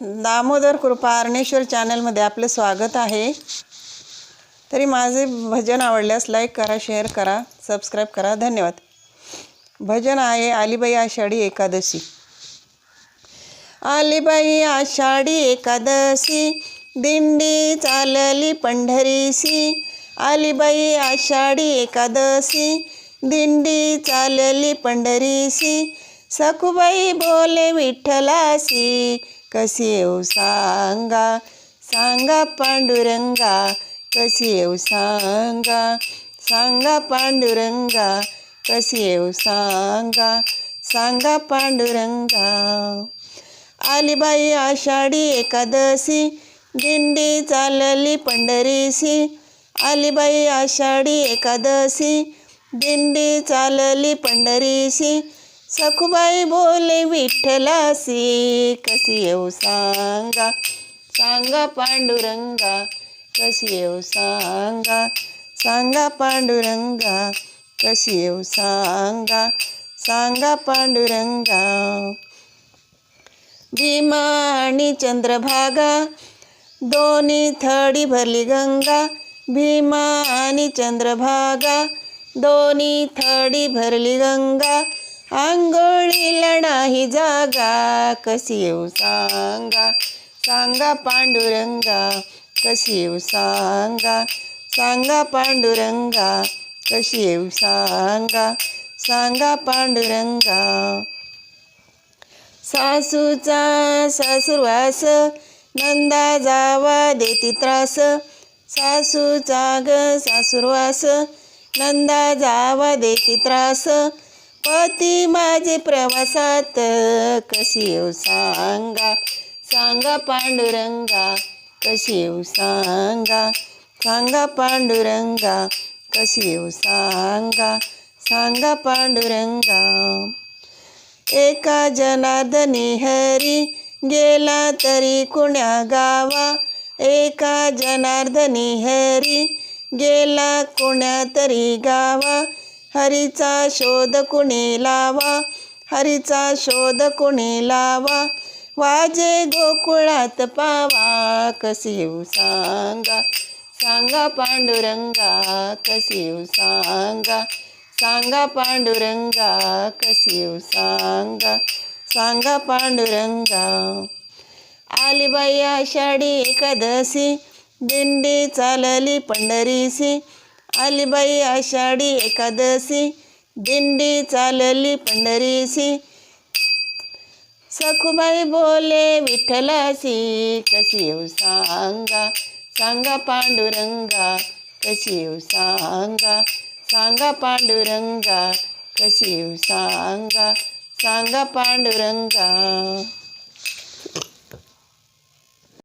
दामोदर कृपा अर्णेश्वर चॅनलमध्ये आपलं स्वागत आहे. तरी माझे भजन आवडल्यास लाईक करा शेअर करा सबस्क्राईब करा. धन्यवाद. भजन आहे आलीबाई आषाढी एकादशी. अलिबाई आषाढी एकादशी दिंडी चालली पंढरीसी आलीबाई आषाढी एकादशी दिंडी चालली पंढरीसी सखुबाई बोले विठ्ठलासी कशी येऊ सांगा सांगा पांडुरंगा कशी येऊ सांगा सांगा पांडुरंगा कसे येऊ सांगा सांगा पांडुरंगा. आलीबाई आषाढी एकादशी दिंडी चालली पंढरीसी आलीबाई आषाढी एकादशी दिंडी चालली पंढरीसी सखुबाई बोले विठ्ठलासी कशी येऊ सांगा? सांगा पांडुरंगा कशी येऊ सांगा? सांगा पांडुरंगा कशी येऊ सांगा? सांगा पांडुरंगा. भीमा आणि चंद्रभागा दोन्ही थडी भरली गंगा. भीमा आणि चंद्रभागा दोन्ही थडी भरली गंगा. आंघोळीला नाही जागा. कशी येऊ सांगा? सांगा पांडुरंगा कशी येऊ सांगा? सांगा पांडुरंगा कशी येऊ सांगा? सांगा पांडुरंगा. सासूचा सासूरवास नंदा जावा देती त्रास. सासूचा ग सासूरवास नंदा जावा देती त्रास. पती माझे प्रवासात कशी येऊ सांगा? सांगा पांडुरंगा कशी येऊ सांगा? सांगा पांडुरंगा कशी येऊ सांगा? सांगा पांडुरंगा. एका जनार्दनी हरी गेला तरी कुण्या गावा? एका जनार्दनी हरी गेला कुण्या तरी गावा? हरीचा शोध कुणी लावा? हरीचा शोध कुणी लावा? वाजे गोकुळात पावा कशी येऊ सांगा? सांगा पांडुरंगा कशी येऊ सांगा? सांगा पांडुरंगा कशी येऊ सांगा? सांगा पांडुरंगा. आलीबाई आषाढी एकादशी दिंडी चालली पंढरीसी आलीबाई आषाढी एकादशी दिंडी चालली पंढरीसी सखुबाई बोले विठ्ठलासी कशी येऊ सांगा? सांगा पांडुरंगा कशी येऊ सांगा? सांगा पांडुरंगा कशी येऊ सांगा? सांगा पांडुरंगा.